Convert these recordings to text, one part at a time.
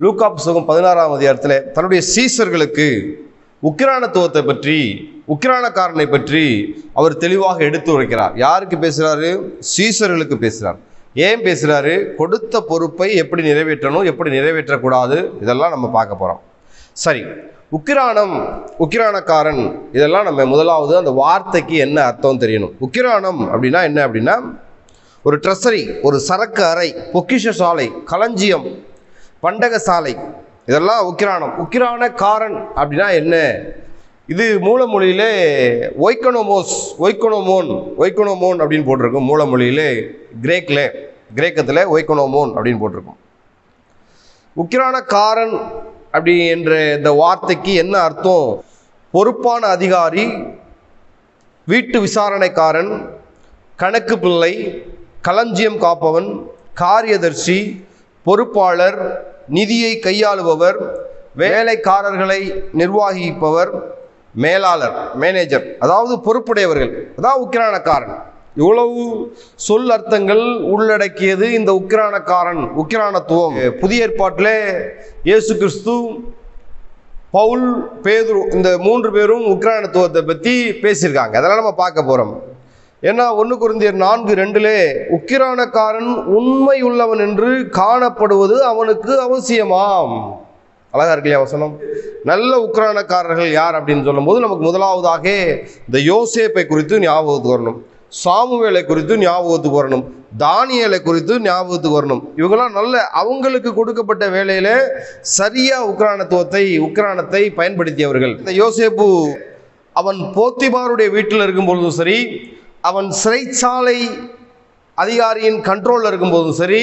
லூக்கா புஸ்தகம் பதினாறாம் அதிகாரத்தில் தன்னுடைய சீசர்களுக்கு உக்கிரானத்துவத்தை பற்றி உக்கிரானக்காரனை பற்றி அவர் தெளிவாக எடுத்து உரைக்கிறார். யாருக்கு பேசுகிறாரு சீசர்களுக்கு பேசுகிறார் ஏன் பேசுகிறாரு கொடுத்த பொறுப்பை எப்படி நிறைவேற்றணும் எப்படி நிறைவேற்றக்கூடாது? இதெல்லாம் நம்ம பார்க்க போகிறோம் சரி உக்கிரானம் உக்கிரானக்காரன் இதெல்லாம் நம்ம முதலாவது அந்த வார்த்தைக்கு என்ன அர்த்தம் தெரியணும். உக்கிரானம் அப்படின்னா என்ன அப்படின்னா ஒரு ட்ரெஸரி ஒரு சரக்கு அறை பொக்கிஷ சாலை களஞ்சியம் பண்டக சாலை இதெல்லாம் உக்கிரானம் காரன் அப்படின்னா என்ன? இது மூலமொழியிலே ஒய்கனோமோஸ் ஒய்கனோமோன் ஒய்கனோமோன் அப்படின்னு போட்டிருக்கும். மூலமொழியிலே கிரேக்கில் கிரேக்கத்தில் ஒய்கனோமோன் அப்படின்னு போட்டிருக்கும். உக்கிரான காரன் அப்படி என்ற இந்த வார்த்தைக்கு என்ன அர்த்தம்? பொறுப்பான அதிகாரி வீட்டு விசாரணைக்காரன் கணக்கு பிள்ளை களஞ்சியம் காப்பவன் காரியதர்சி பொறுப்பாளர் நிதியை கையாளுபவர் வேலைக்காரர்களை நிர்வாகிப்பவர் மேலாளர் மேனேஜர் அதாவது பொறுப்புடையவர்கள். அதாவது உக்கிரானக்காரன். இவ்வளவு சொல் அர்த்தங்கள் உள்ளடக்கியது இந்த உக்கிரானக்காரன் உக்கிரானத்துவம். புதிய ஏற்பாட்டில் இயேசு கிறிஸ்து பவுல் பேதுரு இந்த மூன்று பேரும் உக்ரானத்துவத்தை பற்றி பேசியிருக்காங்க. அதெல்லாம் நம்ம பார்க்க போகிறோம் ஏன்னா ஒன்று குருந்தியர் நான்கு ரெண்டிலே உக்கிரானக்காரன் உண்மை உள்ளவன் என்று காணப்படுவது அவனுக்கு அவசியமாம். அழகா இருக்கு வசனம்? நல்ல உக்ரானக்காரர்கள் யார் அப்படின்னு சொல்லும்போது நமக்கு முதலாவதாக இந்த யோசேப்பை குறித்து ஞாபகத்துக்கு வரணும். சாமுவேலை குறித்து ஞாபகத்துக்கு வரணும். தானியலை குறித்து ஞாபகத்துக்கு வரணும். இவங்கெல்லாம் நல்ல அவங்களுக்கு கொடுக்கப்பட்ட வேலையில சரியா உக்ரானத்துவத்தை உக்ரானத்தை பயன்படுத்தியவர்கள். இந்த யோசேப்பு அவன் போத்திபாருடைய வீட்டில் இருக்கும் பொழுதும் சரி அவன் சிறைச்சாலை அதிகாரியின் கண்ட்ரோலில் இருக்கும்போதும் சரி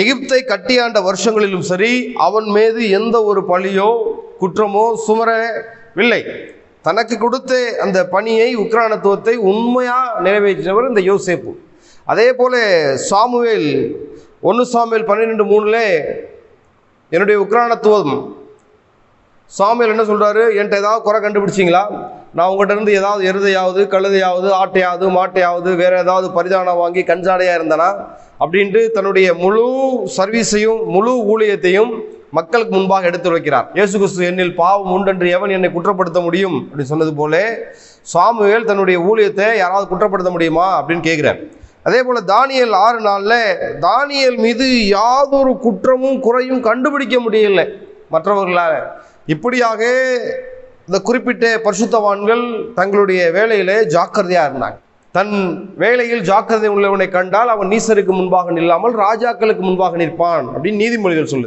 எகிப்தை கட்டியாண்ட வருஷங்களிலும் சரி அவன் மீது எந்த ஒரு பழியோ குற்றமோ சுமரவில்லை. தனக்கு கொடுத்த அந்த பணியை உக்ரானத்துவத்தை உண்மையாக நிறைவேற்றினவர் இந்த யோசேப்பு. அதே போல சாமுவேல் ஒன்று சாமுவேல் பன்னிரெண்டு மூணில் என்னுடைய உக்ரானத்துவம். சாமியில் என்ன சொல்கிறாரு என்கிட்ட ஏதாவது குறை கண்டுபிடிச்சிங்களா? நான் உங்கள்கிட்ட இருந்து ஏதாவது எருதையாவது கழுதையாவது ஆட்டையாவது மாட்டையாவது வேறு ஏதாவது பரிதானம் வாங்கி கஞ்சாடையாக இருந்தனா? அப்படின்ட்டு தன்னுடைய முழு சர்வீஸையும் முழு ஊழியத்தையும் மக்களுக்கு முன்பாக எடுத்து வைக்கிறார் இயேசு கிறிஸ்து என்னில் பாவம் உண்டென்று எவன் என்னை குற்றப்படுத்த முடியும்? அப்படின்னு சொன்னது போல சாமுவேல் தன்னுடைய ஊழியத்தை யாராவது குற்றப்படுத்த முடியுமா? அப்படின்னு கேட்குறார். அதே போல் தானியல் ஆறு நாளில் தானியல் மீது யாதொரு குற்றமும் குறையும் கண்டுபிடிக்க முடியலை. மற்றவர்களால். இப்படியாக இந்த குறிப்பிட்ட பரிசுத்தவான்கள் தங்களுடைய வேலையிலே ஜாக்கிரதையாக இருந்தாங்க. தன் வேலையில் ஜாக்கிரதை உள்ளவனை கண்டால் அவன் நீசருக்கு முன்பாக நில்லாமல் ராஜாக்களுக்கு முன்பாக நிற்பான் அப்படின்னு நீதிமொழிகள் சொல்லுது.